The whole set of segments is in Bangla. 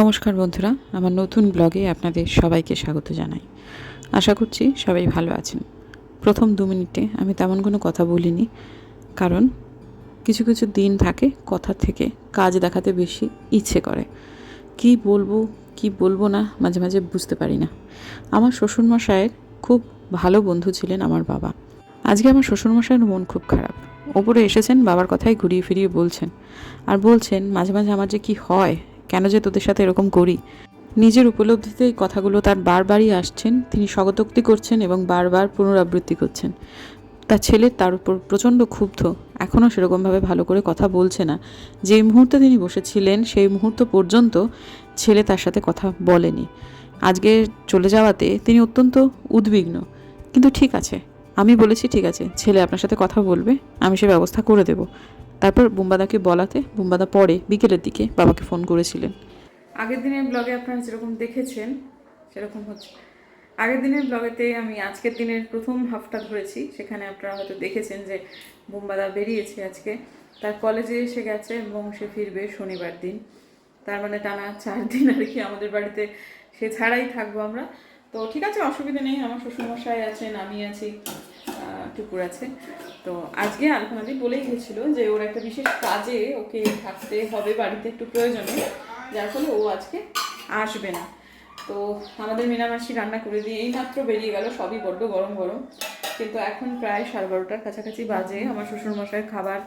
নমস্কার বন্ধুরা, আমার নতুন ব্লগে আপনাদের সবাইকে স্বাগত জানাই। আশা করছি সবাই ভালো আছেন। প্রথম দু মিনিটে আমি তেমন কোনো কথা বলিনি, কারণ কিছু কিছু দিন থাকে কথা থেকে কাজ দেখাতে বেশি ইচ্ছে করে। কি বলব কি বলব না, মাঝে মাঝে বুঝতে পারি না। আমার শ্বশুরমশাইয়ের খুব ভালো বন্ধু ছিলেন আমার বাবা। আজকে আমার শ্বশুরমশাইয়ের মন খুব খারাপ। ওপরে এসেছেন, বাবার কথাই ঘুরিয়ে ফিরিয়ে বলছেন। আর বলছেন, মাঝে মাঝে আমার যে কি হয় কেন যে তোদের সাথে এরকম করি? নিজের উপলব্ধিতে এই কথাগুলো তার বারবারই আসছেন, তিনি স্বগতোক্তি করছেন এবং বারবার পুনরাবৃত্তি করছেন। তার ছেলে তার উপর প্রচণ্ড ক্ষুব্ধ, এখনও সেরকমভাবে ভালো করে কথা বলছে না। যে মুহূর্তে তিনি বসেছিলেন, সেই মুহূর্ত পর্যন্ত ছেলে তার সাথে কথা বলেনি। আজকে চলে যাওয়াতে তিনি অত্যন্ত উদ্বিগ্ন। কিন্তু ঠিক আছে, আমি বলেছি ঠিক আছে, ছেলে আপনার সাথে কথা বলবে, আমি সে ব্যবস্থা করে দেব। তারপর বুম্বাদাকে বলাতে বুম্বাদা পরে বিকেলের দিকে বাবাকে ফোন করেছিলেন। আগের দিনের ব্লগে আপনারা যেরকম দেখেছেন, সেরকম হচ্ছে। আগের দিনের ব্লগেতে আমি আজকের দিনের প্রথম হাফটা ধরেছি। সেখানে আপনারা হয়তো দেখেছেন যে বোম্বাদা বেরিয়েছে আজকে। তার কলেজে এসে গেছে এবং সে ফিরবে শনিবার দিন। তার মানে টানা চার দিন আর কি আমাদের বাড়িতে সে ছাড়াই থাকব আমরা। তো ঠিক আছে, অসুবিধা নেই। আমার শ্বশুরমশাই আছেন, আমি আছি টুকুর আছে। তো আজকে আলপনাদি বলেই গেছিল যে ওর একটা বিশেষ কাজে ওকে থাকতে হবে বাড়িতে একটু প্রয়োজনে, যার ফলে ও আজকে আসবে না। তো আমাদের মিনামাসি রান্না করে দিয়ে এইমাত্র বেরিয়ে গেল, সবই বড্ড গরম গরম। কিন্তু এখন প্রায় সাড়ে বারোটার কাছাকাছি বাজে, আমার শ্বশুরমশাইয়ের খাবার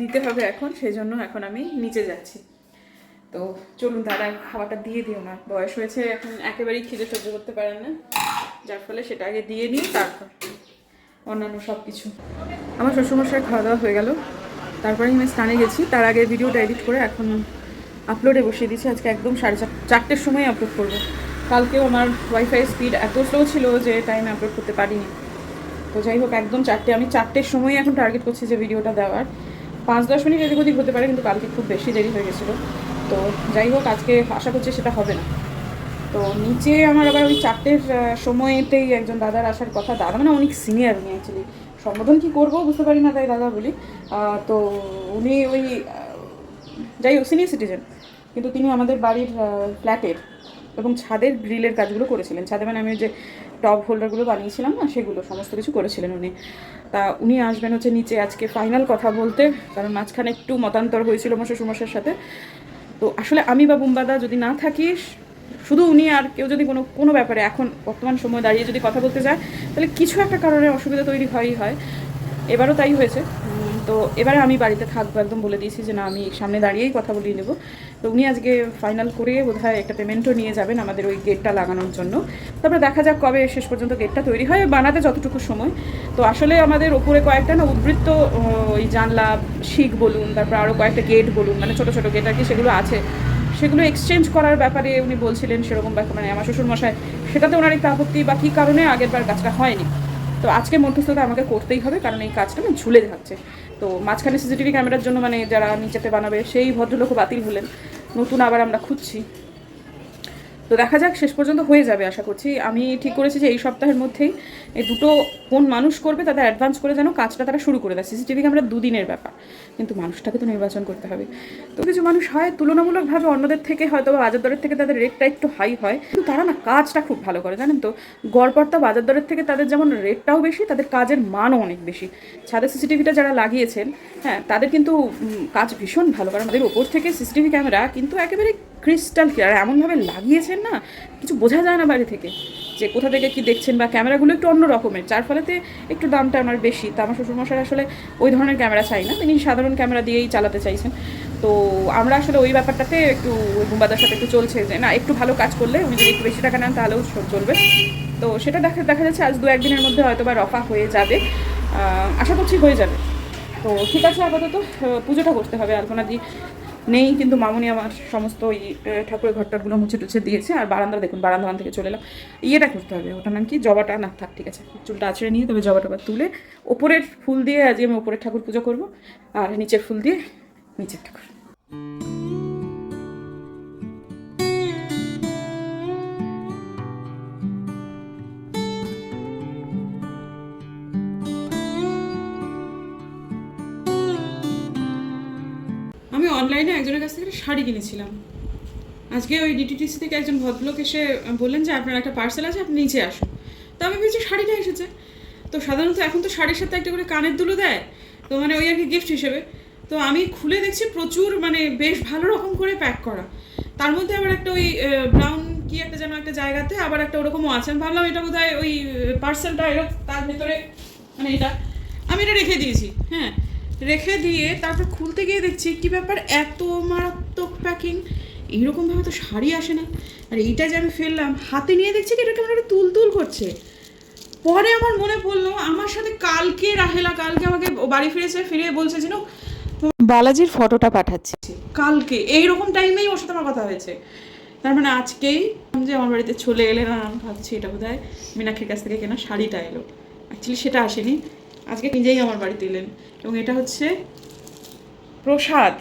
দিতে হবে এখন সেই জন্য এখন আমি নিচে যাচ্ছি। তো চলুন দাদা খাবারটা দিয়ে দিও না, বয়স হয়েছে এখন একেবারেই খিদে সহ্য করতে পারেন না, যার ফলে সেটা আগে দিয়ে নিই, তারপর। অন্যান্য সব কিছু। আমার শ্বশুরমশাই খাওয়া দাওয়া হয়ে গেল। তারপরে আমি স্নানে গেছি। তার আগে ভিডিওটা এডিট করে এখন আপলোডে বসিয়ে দিয়েছি। আজকে একদম সাড়ে চার চারটের সময় আপলোড করব। কালকেও আমার ওয়াইফাই স্পিড এত স্লো ছিল যে টাইমে আপলোড করতে পারিনি। তো যাই হোক, একদম চারটে আমি চারটের সময় এখন টার্গেট করছি যে ভিডিওটা দেওয়ার। পাঁচ দশ মিনিট এদিক ওদিক হতে পারে, কিন্তু কালকে খুব বেশি দেরি হয়ে গেছিল। তো যাই হোক, আজকে আশা করছি সেটা হবে না। তো নিচে আমার আবার ওই চারটের সময়তেই একজন দাদার আসার কথা, দাদা মানে অনেক সিনিয়র উনি অ্যাকচুয়ালি সম্বোধন কী করব বুঝতে পারি না তাই দাদা বলি। তো উনি ওই যাই হোক সিনিয়র সিটিজেন কিন্তু তিনি আমাদের বাড়ির ফ্ল্যাটের এবং ছাদের গ্রিলের কাজগুলো করেছিলেন। ছাদে মানে আমি যে টপ হোল্ডারগুলো বানিয়েছিলাম না, সেগুলো সমস্ত কিছু করেছিলেন উনি। তা উনি আসবেন হচ্ছে নিচে আজকে ফাইনাল কথা বলতে, কারণ মাঝখানে একটু মতান্তর হয়েছিল আমার শ্বশুরমশাইয়ের সাথে। তো আসলে আমি বা বুম্বাদা যদি না থাকি শুধু উনি আর কেউ যদি কোনো কোনো ব্যাপারে এখন বর্তমান সময় দাঁড়িয়ে যদি কথা বলতে যায়, তাহলে কিছু একটা কারণে অসুবিধা তৈরি হয়ই হয়। এবারও তাই হয়েছে। তো এবারে আমি বাড়িতে থাকব, একদম বলে দিয়েছি যে না, আমি সামনে দাঁড়িয়েই কথা বলিয়ে নেব। তো উনি আজকে ফাইনাল করে বোধহয় একটা পেমেন্টও নিয়ে যাবেন আমাদের ওই গেটটা লাগানোর জন্য। তারপরে দেখা যাক কবে শেষ পর্যন্ত গেটটা তৈরি হয়, বানাতে যতটুকু সময়। তো আসলে আমাদের ওপরে কয়েকটা না উদ্বৃত্ত ওই জানলা, শিখ বলুন, তারপর আরও কয়েকটা গেট বলুন মানে ছোটো ছোটো গেট আর কি, সেগুলো আছে। সেগুলো এক্সচেঞ্জ করার ব্যাপারে উনি বলছিলেন সেরকম ব্যাপার মানে আমার শ্বশুরমশাই, সেটাতে ওনার একটু আপত্তি বা কী কারণে আগেরবার কাজটা হয়নি। তো আজকে মধ্যস্থতা আমাকে করতেই হবে, কারণ এই কাজটা না ঝুলে থাকছে তো মাঝখানে সিসিটিভি ক্যামেরার জন্য মানে যারা নিচেতে বানাবে, সেই ভদ্রলোক বাতিল হলেন। নতুন আবার আমরা খুঁজছি। তো দেখা যাক, শেষ পর্যন্ত হয়ে যাবে আশা করছি। আমি ঠিক করেছি যে এই সপ্তাহের মধ্যেই এই দুটো কোন মানুষ করবে তাদের অ্যাডভান্স করে যেন কাজটা তারা শুরু করে দেয়। সিসিটিভি ক্যামেরা দুদিনের ব্যাপার, কিন্তু মানুষটাকে তো নির্বাচন করতে হবে। তো কিছু মানুষ হয় তুলনামূলকভাবে অন্যদের থেকে হয়তো বা বাজার দরের থেকে তাদের রেটটা একটু হাই হয়, কিন্তু তারা না কাজটা খুব ভালো করে, জানেন তো? গড়পড়তা বাজার দরের থেকে তাদের যেমন রেটটাও বেশি, তাদের কাজের মানও অনেক বেশি। ছাদে সিসিটিভিটা যারা লাগিয়েছেন হ্যাঁ তাদের কিন্তু কাজ ভীষণ ভালো, কারণ ওদের ওপর থেকে সিসিটিভি ক্যামেরা কিন্তু একেবারে ক্রিস্টাল ক্লিয়ার এমনভাবে লাগিয়েছেন না, কিছু বোঝা যায় না বাড়ি থেকে যে কোথা থেকে কি দেখছেন বা ক্যামেরাগুলো একটু অন্য রকমের, যার ফলেতে একটু দামটা আমার বেশি। তা আমার শ্বশুরমশাই আসলে ওই ধরনের ক্যামেরা চাই না, তিনি সাধারণ ক্যামেরা দিয়েই চালাতে চাইছেন। তো আমরা আসলে ওই ব্যাপারটাতে একটু ওই বুম্বাদার সাথে একটু চলছে যে, না, একটু ভালো কাজ করলে উনি যদি একটু বেশি টাকা নেন তাহলেও চলবে। তো সেটা দেখা দেখা যাচ্ছে আজ দু একদিনের মধ্যে হয়তো বা রফা হয়ে যাবে। আশা করছি হয়ে যাবে। তো ঠিক আছে, আপাতত পুজোটা করতে হবে আলপনা দি। নেই কিন্তু মামুনি আমার সমস্ত আহ, ঠাকুরের ঘরটারগুলো মুছে টুছে দিয়েছে। আর বারান্দা দেখুন বারান্দা থেকে চলে এলাম। ইয়েটা করতে হবে ওটা নাম কি? জবাটা? না থাক ঠিক আছে। চুলটা আছড়ে নিয়ে তবে জবাটা তুলে ওপরের ফুল দিয়ে আজকে আমি ওপরের ঠাকুর পুজো করব। আর নিচের ফুল দিয়ে নিচের ঠাকুর। অনলাইনে একজনের কাছ থেকে শাড়ি কিনেছিলাম। আজকে ওই ডিটিটিসি থেকে একজন ভদ্রলোক এসে বললেন যে, আপনার একটা পার্সেল আছে, আপনি নিচে আসুন। তো আমি ভেবেছি, শাড়িটা এসেছে। তো সাধারণত এখন তো শাড়ির সাথে একটা করে কানের দুলো দেয়, তো মানে ওই আর কি গিফট হিসেবে। তো আমি খুলে দেখছি, প্রচুর মানে বেশ ভালো রকম করে প্যাক করা। তার মধ্যে আবার একটা ওই ব্রাউন কি একটা যেন একটা জায়গাতে আবার একটা ওরকমও আছে। আমি ভাবলাম, এটা বোধহয় ওই পার্সেলটা এরকম তার ভেতরে মানে এটা। আমি এটা রেখে দিয়েছি হ্যাঁ। রেখে দিয়ে তারপর খুলতে গিয়ে দেখছি কি ব্যাপার এত মারাত্মক প্যাকিং এইরকমভাবে তো শাড়ি আসে না। আর এইটা যে আমি ফেললাম হাতে নিয়ে দেখছি কি এটা কেমন একটা তুল তুল করছে। পরে আমার মনে পড়ল আমার সাথে কালকে রাহেলা কালকে আমাকে বাড়ি ফিরেছে ফিরে বলছে যে বালাজির ফটোটা পাঠাচ্ছি। কালকে এইরকম টাইমেই ওর সাথে আমার কথা হয়েছে। তার মানে আজকেই যে আমার বাড়িতে চলে এলে না ভাবছি এটা বোধ হয় মীনাক্ষীর কাছ থেকে কেনা শাড়িটা এলো। অ্যাকচুয়ালি সেটা আসেনি। আজকে নিজেই আমার বাড়িতে এলেন এবং এটা হচ্ছে প্রসাদ।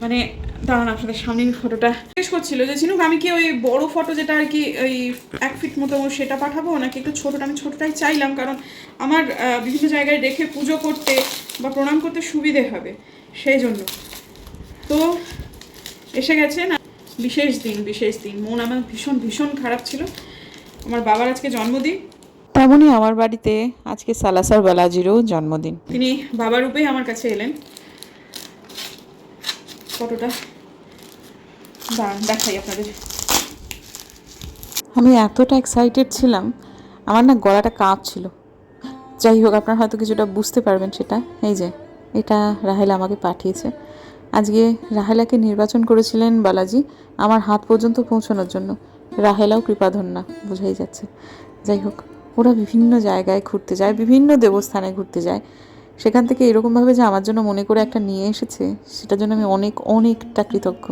মানে দাঁড়ান আপনাদের সামনে ফটোটা। জিজ্ঞেস করছিল যে চিনুক আমি কি ওই বড় ফটো যেটা আর কি ওই এক ফিট মতো সেটা পাঠাবো? নাকি একটু ছোটোটা? আমি ছোটোটাই চাইলাম, কারণ আমার বিভিন্ন জায়গায় রেখে পুজো করতে বা প্রণাম করতে সুবিধে হবে। সেই জন্য। তো, এসে গেছে না? বিশেষ দিন বিশেষ দিন। মন আমার ভীষণ ভীষণ খারাপ ছিল। আমার বাবার আজকে জন্মদিন। তেমনই আমার বাড়িতে আজকে সালাসার বালাজিরও জন্মদিন। তিনি বাবা রূপেই আমার কাছে এলেন। ফটোটা দাঁড়ান দেখাই আপনাদের। আমি এতটা এক্সাইটেড ছিলাম আমার না গলাটা কাঁপছিল। যাই হোক আপনারা হয়তো কিছুটা বুঝতে পারবেন সেটা। এই যে এটা রাহেলা আমাকে পাঠিয়েছে। আজকে রাহেলাকে নির্বাচন করেছিলেন বালাজি আমার হাত পর্যন্ত পৌঁছানোর জন্য। রাহেলাও কৃপাধন না বোঝাই যাচ্ছে। যাই হোক। ওরা বিভিন্ন জায়গায় ঘুরতে যায়, বিভিন্ন দেবস্থানে ঘুরতে যায়। সেখান থেকে এরকমভাবে যে আমার জন্য মনে করে একটা নিয়ে এসেছে, সেটার জন্য আমি অনেক, অনেকটা কৃতজ্ঞ।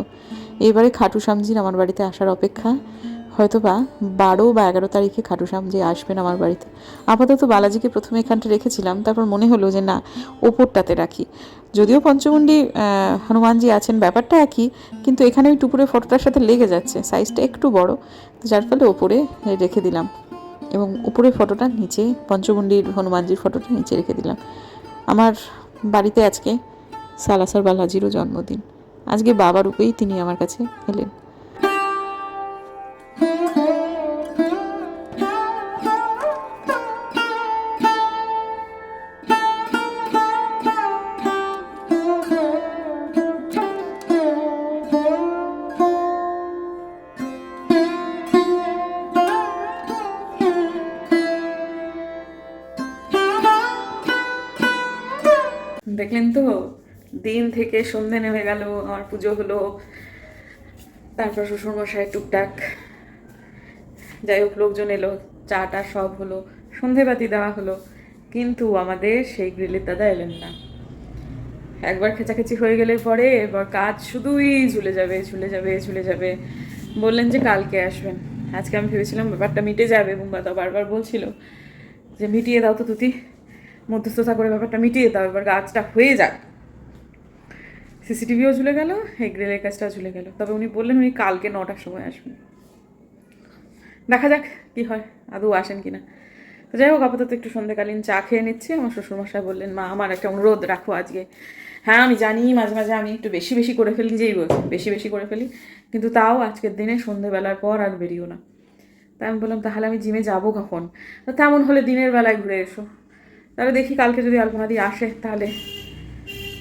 এবারে খাটু সামজির আমার বাড়িতে আসার অপেক্ষা। হয়তো বা বারো বা এগারো তারিখে খাটু সামজি আসবেন আমার বাড়িতে। আপাতত বালাজিকে প্রথমে এখানটা রেখেছিলাম, তারপর মনে হলো যে না, ওপরটাতে রাখি। যদিও পঞ্চমুণ্ডি হনুমানজি আছেন, ব্যাপারটা একই, কিন্তু এখানে ওই টুপুরের ফটোটার সাথে লেগে যাচ্ছে সাইজটা একটু বড়। তো যার ফলে ওপরে রেখে দিলাম। এবং উপরের ফটোটা নিচে পঞ্চগুণ্ডির হনুমানজির ফটোটা নিচে রেখে দিলাম। আমার বাড়িতে আজকে সালাসার বালাজিরও জন্মদিন। আজকে বাবা রূপেই তিনি আমার কাছে এলেন। দেখলেন তো? দিন থেকে সন্ধে নেমে গেল, আমার পুজো হলো। তারপর শ্বশুরমশাই টুকটাক। যাই হোক, লোকজন এলো চা টা সব হলো সন্ধেবাতি দেওয়া হলো। কিন্তু আমাদের সেই গ্রিলের দাদা এলেন না। একবার খেচাখেচি হয়ে গেলে পরে এবার কাজ শুধুই ঝুলে যাবে ঝুলে যাবে ঝুলে যাবে। বললেন যে কালকে আসবেন। আজকে আমি ভেবেছিলাম ব্যাপারটা মিটে যাবে বুম্বা তো বারবার বলছিল যে মিটিয়ে দাও তো তুতি মধ্যস্থতা করে ব্যাপারটা মিটিয়ে দাও, এবার গাছটা হয়ে যাক। সিসিটিভিও ঝুলে গেল, এই গ্রিলের কাজটা ঝুলে গেল। তবে উনি বললেন উনি কালকে নটার সময় আসবেন। দেখা যাক কি হয়, আদৌ আসেন কিনা তো যাই হোক, আপাতত একটু সন্ধ্যেকালীন চা খেয়ে নিচ্ছি। আমার শ্বশুরমশাই বললেন, মা, আমার একটা অনুরোধ রাখো আজকে। হ্যাঁ আমি জানি, মাঝে মাঝে আমি একটু বেশি বেশি করে ফেলি নিজেই বলছি বেশি বেশি করে ফেলি। কিন্তু তাও আজকের দিনে সন্ধেবেলার পর আর বেরিও না। তাই আমি বললাম, তাহলে আমি জিমে যাব কখন? তেমন হলে দিনের বেলায় ঘুরে এসো। তাহলে দেখি কালকে যদি আলপনাদি আসে তাহলে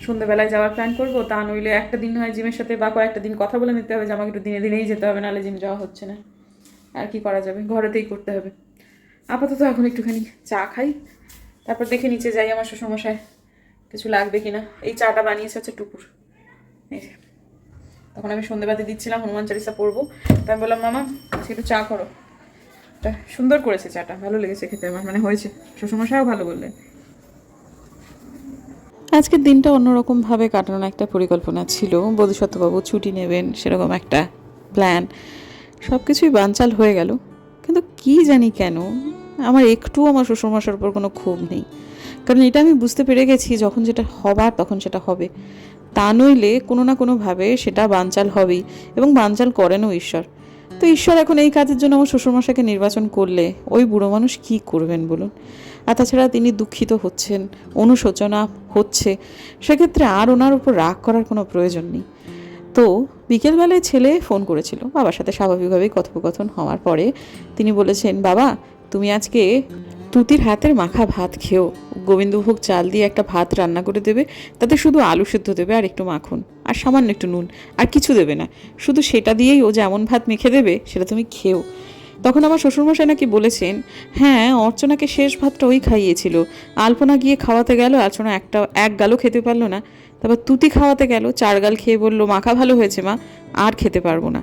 সন্ধ্যেবেলায় যাওয়ার প্ল্যান করব। তা নইলে একটা দিন হয় জিমের সাথে বা কয়েকটা দিন কথা বলে নিতে হবে যে আমাকে একটু দিনে দিনেই যেতে হবে, নাহলে জিম যাওয়া হচ্ছে না। আর কি করা যাবে? ঘরেতেই করতে হবে। আপাতত এখন একটুখানি চা খাই। তারপর দেখে নিচে যাই আমার শ্বশুরমশাই। কিছু লাগবে কিনা? এই চাটা বানিয়েছে হচ্ছে টুকুর। এই যে। তখন আমি সন্ধ্যেবাতি দিচ্ছিলাম, হনুমান চালিসা পড়ব। তাই আমি বললাম, মামা একটু চা করো। সুন্দর করেছে চাটা, ভালো লেগেছে খেতে আমার মানে হয়েছে। শ্বশুরমশাইও ভালো বললেন। আজকের দিনটা অন্যরকমভাবে কাটানোর একটা পরিকল্পনা ছিল। বোধিসত্ত্ববাবু ছুটি নেবেন, সেরকম একটা প্ল্যান সব কিছুই বানচাল হয়ে গেল। কিন্তু কি জানি কেন, আমার একটু আমার শ্বশুরমশার উপর কোনো ক্ষোভ নেই। কারণ এটা আমি বুঝতে পেরে গেছি, যখন যেটা হবার তখন সেটা হবে। তা নইলে কোনো না কোনোভাবে সেটা বানচাল হবেই, এবং বানচাল করেনও ঈশ্বর। তো ঈশ্বর এখন এই কাজের জন্য আমার শ্বশুরমশাইকে নির্বাচন করলে ওই বুড়ো মানুষ কী করবেন বলুন? আর তাছাড়া তিনি দুঃখিত হচ্ছেন, অনুশোচনা হচ্ছে। সেক্ষেত্রে আর ওনার উপর রাগ করার কোনো প্রয়োজন নেই। তো বিকেলবেলায় ছেলে ফোন করেছিল, বাবার সাথে স্বাভাবিকভাবেই কথোপকথন হওয়ার পরে তিনি বলেছেন, বাবা, তুমি আজকে তুতির হাতের মাখা ভাত খেও। গোবিন্দভোগ চাল দিয়ে একটা ভাত রান্না করে দেবে, তাতে শুধু আলু সেদ্ধ দেবে আর একটু মাখন, আর সামান্য একটু নুন, আর কিছু দেবে না। শুধু সেটা দিয়েই ও যেমন ভাত মেখে দেবে, সেটা তুমি খেও। তখন আমার শ্বশুরমশাই নাকি বলেছেন হ্যাঁ অর্চনাকে শেষ ভাতটা ওই খাইয়েছিল। আলপনা গিয়ে খাওয়াতে গেল অর্চনা একটা, এক গালও খেতে পারল না। তারপর তুতি খাওয়াতে গেল, চার গাল খেয়ে বলল, মাখা ভালো হয়েছে মা, আর খেতে পারব না।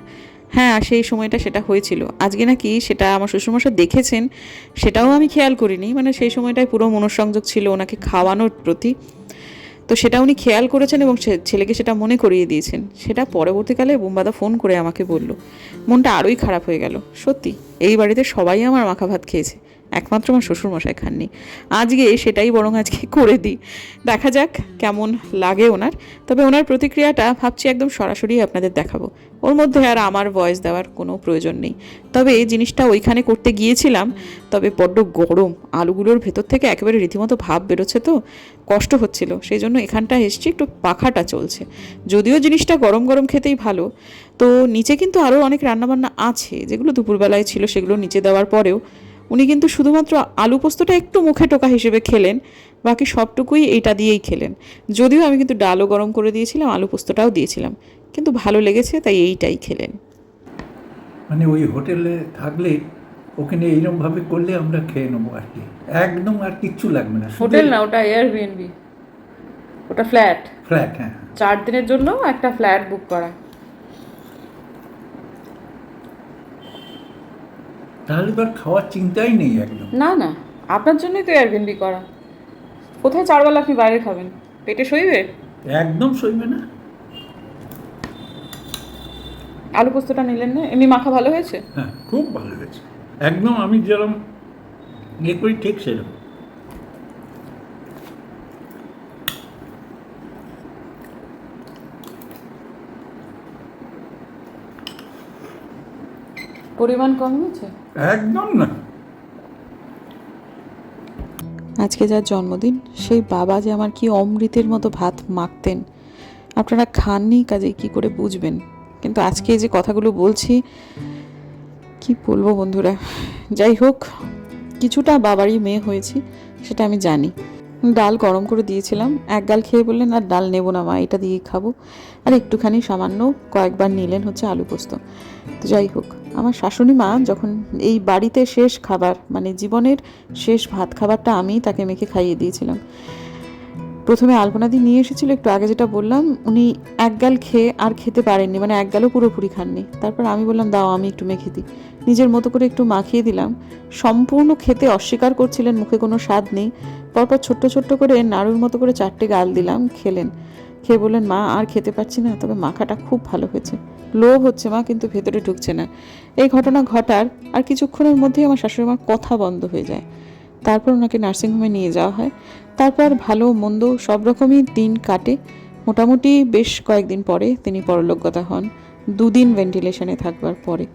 হ্যাঁ সেই সময়টা সেটা হয়েছিল। আজকে নাকি সেটা আমার শ্বশুরমশাই দেখেছেন, সেটাও আমি খেয়াল করিনি। মানে সেই সময়টায় পুরো মনঃসংযোগ ছিল ওনাকে খাওয়ানোর প্রতি। তো সেটা উনি খেয়াল করেছেন এবং ছেলেকে সেটা মনে করিয়ে দিয়েছেন। সেটা পরবর্তীকালে বোম্বাদা ফোন করে আমাকে বলল, মনটা আরোই খারাপ হয়ে গেল। সত্যি, এই বাড়িতে সবাই আমার মাখা ভাত খেয়েছে। একমাত্র আমার শ্বশুরমশাই খাননি। আজকে সেটাই বরং আজকে করে দিই। দেখা যাক কেমন লাগে ওনার। তবে ওনার প্রতিক্রিয়াটা ভাবছি একদম সরাসরি আপনাদের দেখাবো। ওর মধ্যে আর আমার ভয়েস দেওয়ার কোনো প্রয়োজন নেই। তবে এই জিনিসটা ওইখানে করতে গিয়েছিলাম, তবে বড্ড গরম। আলুগুলোর ভেতর থেকে একেবারে রীতিমতো ভাব বেরোচ্ছে তো, কষ্ট হচ্ছিল। সেই জন্য এখানটা এসছি, একটু পাখাটা চলছে। যদিও জিনিসটা গরম গরম খেতেই ভালো। তো নিচে কিন্তু আরও অনেক রান্নাবান্না আছে। যেগুলো দুপুরবেলায় ছিল সেগুলো নিচে দেওয়ার পরেও উনি কিন্তু শুধুমাত্র আলু পোস্তটা একটু মুখে টোকা হিসেবে খেলেন বাকি সবটুকুই এটা দিয়েই খেলেন। যদিও আমি কিন্তু ডালও গরম করে দিয়েছিলাম আলু পোস্তটাও দিয়েছিলাম কিন্তু ভালো লেগেছে তাই এইটাই খেলেন। মানে ওই হোটেলে থাকলে ওখানে এইরকমভাবে করলে আমরা খেয়ে নেব আর কি। একদম আর কিচ্ছু লাগবে না হোটেল না ওটা এয়ারবিএনবি ওটা ফ্ল্যাট ফ্ল্যাট হ্যাঁ। চার দিনের জন্য একটা ফ্ল্যাট বুক করা। তাহলে তো আর খাওয়ার চিন্তাই নেই একদম। না না আপনার জন্যই তো এয়ারবিএনবি করা। কোথায় চারবেলা আপনি বাইরে খাবেন। পেটে সইবে? একদম সইবে না। আলু পোস্তটা নিলেন না? এমনি মাখা ভালো হয়েছে? হ্যাঁ খুব ভালো হয়েছে। একদম আমি যেরকম ইয়ে করি ঠিক সেরকম। পরিমাণ কম একদম না। আজকে যার জন্মদিন সেই বাবা যে আমার কি অমৃতের মতো ভাত মাখতেন আপনারা খাননি কাজে কি করে বুঝবেন? কিন্তু আজকে যে কথাগুলো বলছি কি বলব বন্ধুরা? যাই হোক কিছুটা বাবারই মেয়ে হয়েছি সেটা আমি জানি। ডাল গরম করে দিয়েছিলাম এক গাল খেয়ে বললেন আর ডাল নেব না মা এটা দিয়ে খাব। আর একটুখানি সামান্য কয়েকবার নিলেন হচ্ছে আলু পোস্ত। তো যাই হোক, আমার শাশুড়ি মা যখন এই বাড়িতে শেষ খাবার মানে জীবনের শেষ ভাত খাবারটা আমি তাকে মেখে খাইয়ে দিয়েছিলাম। প্রথমে আলপনাদি নিয়ে এসেছিল, একটু আগে যেটা বললাম, উনি এক গাল খেয়ে আর খেতে পারেননি মানে এক গালও পুরোপুরি খাননি। তারপর আমি বললাম, দাও, আমি একটু মেখে দিই। নিজের মতো করে একটু মাখিয়ে দিলাম। সম্পূর্ণ খেতে অস্বীকার করছিলেন, মুখে কোনো স্বাদ নেই। পরপর ছোট্ট ছোট্ট করে নাড়ুর মতো করে চারটে গাল দিলাম, খেলেন। খেয়ে বললেন, মা, আর খেতে পারছি না, তবে মাখাটা খুব ভালো হয়েছে। লো হচ্ছে মা, কিন্তু ভেতরে ঢুকছে না। এই ঘটনা ঘটার আর কিছুক্ষণের মধ্যেই আমার শাশুড়ি মার কথা বন্ধ হয়ে যায়। তারপর ওনাকে নার্সিংহোমে নিয়ে যাওয়া হয়। তারপর ভালো মন্দ সব রকমই দিন কাটে। মোটামুটি বেশ কয়েকদিন পরে তিনি পরলোকগতা হন। দুদিন ভেন্টিলেশনে থাকবার পরে।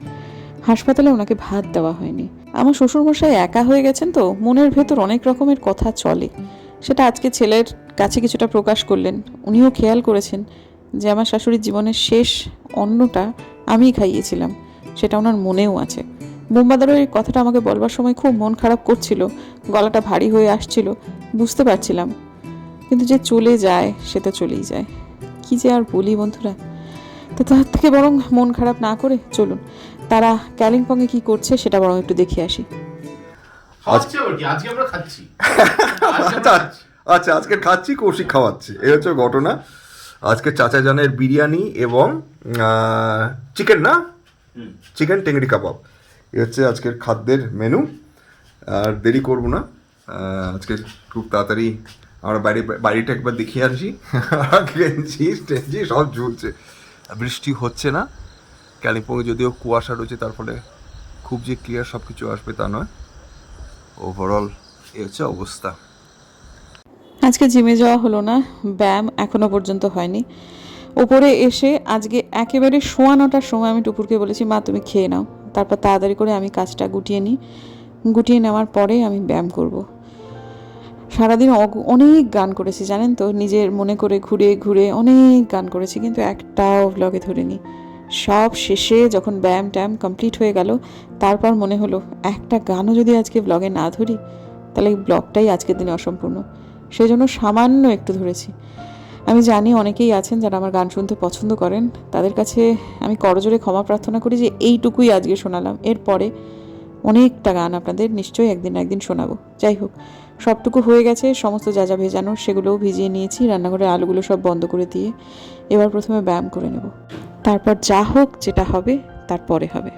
হাসপাতালে ওনাকে ভাত দেওয়া হয়নি। আমার শ্বশুরমশাই একা হয়ে গেছেন তো, মনের ভেতর অনেক রকমের কথা চলে। সেটা আজকে ছেলের কাছে কিছুটা প্রকাশ করলেন। উনিও খেয়াল করেছেন যে আমার শাশুড়ির জীবনের শেষ অন্নটা আমিই খাইয়েছিলাম, সেটা ওনার মনেও আছে। বোম্বাদারও এই কথাটা আমাকে বলবার সময় খুব মন খারাপ করছিল, গলাটা ভারী হয়ে আসছিল, বুঝতে পারছিলাম। কিন্তু যে চলে যায়, সে তো চলেই যায়। কি যে আর বলি বন্ধুরা? তো তার থেকে বরং মন খারাপ না করে চলুন। তারা ক্যালিম্পংয়ে কি করছে, সেটা বরং একটু দেখে আসি। আজকে আমরা খাচ্ছি। আচ্ছা খাচ্ছি। আচ্ছা আজকে খাচ্ছি কৌশিক খাওয়াচ্ছি। এই হচ্ছে ঘটনা। আজকে চাচা জানের বিরিয়ানি এবং চিকেন না? চিকেন টেংরি কাবাব। এ হচ্ছে আজকের খাদ্যের মেনু আর দেরি করব না। আজকে খুব তাড়াতাড়ি আমরা বাড়ি বাড়িটা একবার দেখিয়ে আসি। গেঞ্জি টেঞ্জি সব ঝুলছে। বৃষ্টি হচ্ছে না। কালিম্পংয়ে যদিও কুয়াশা রয়েছে তার ফলে খুব যে ক্লিয়ার সব কিছু আসবে তা নয়। ওভারঅল এই হচ্ছে অবস্থা। আজকে জিমে যাওয়া হলো না, ব্যায়াম এখনও পর্যন্ত হয়নি। ওপরে এসে আজকে একেবারে সোয়া নটার সময় আমি টুপুরকে বলেছি, মা, তুমি খেয়ে নাও। তারপর তাড়াতাড়ি করে আমি কাজটা গুটিয়ে নিই। গুটিয়ে নেওয়ার পরে আমি ব্যায়াম করব। সারাদিন অনেক গান করেছি, জানেন তো? নিজের মনে করে ঘুরে ঘুরে অনেক গান করেছি, কিন্তু একটাও ব্লগে ধরে ধরিনি। সব শেষে যখন ব্যায়াম ট্যায়াম কমপ্লিট হয়ে গেল, তারপর মনে হলো, একটা গানও যদি আজকে ব্লগে না ধরি, তাহলে এই ব্লগটাই আজকের দিনে অসম্পূর্ণ। সেই জন্য সামান্য একটু ধরেছি। আমি জানি অনেকেই আছেন যারা আমার গান শুনতে পছন্দ করেন, তাদের কাছে আমি করজোরে ক্ষমা প্রার্থনা করি যে এইটুকুই আজকে শোনালাম। এরপরে অনেকটা গান আপনাদের নিশ্চয়ই একদিন একদিন শোনাবো। যাই হোক, সবটুকু হয়ে গেছে, সমস্ত যা যা ভেজানো সেগুলোও ভিজিয়ে নিয়েছি, রান্নাঘরের আলুগুলো সব বন্ধ করে দিয়ে এবার প্রথমে ব্যায়াম করে নেব। তারপর যা হোক যেটা হবে তারপরে হবে।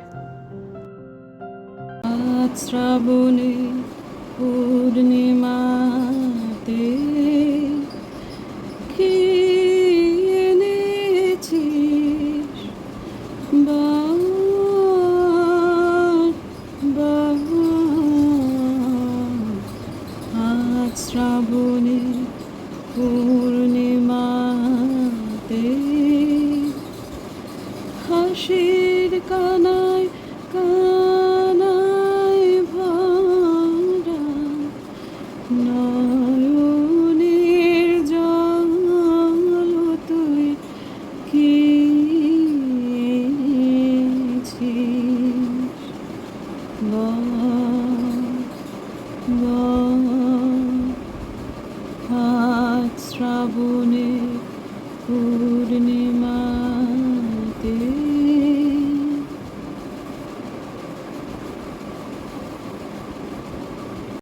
শ্রাবণে পূর্ণিমাতে পূর্ণিমা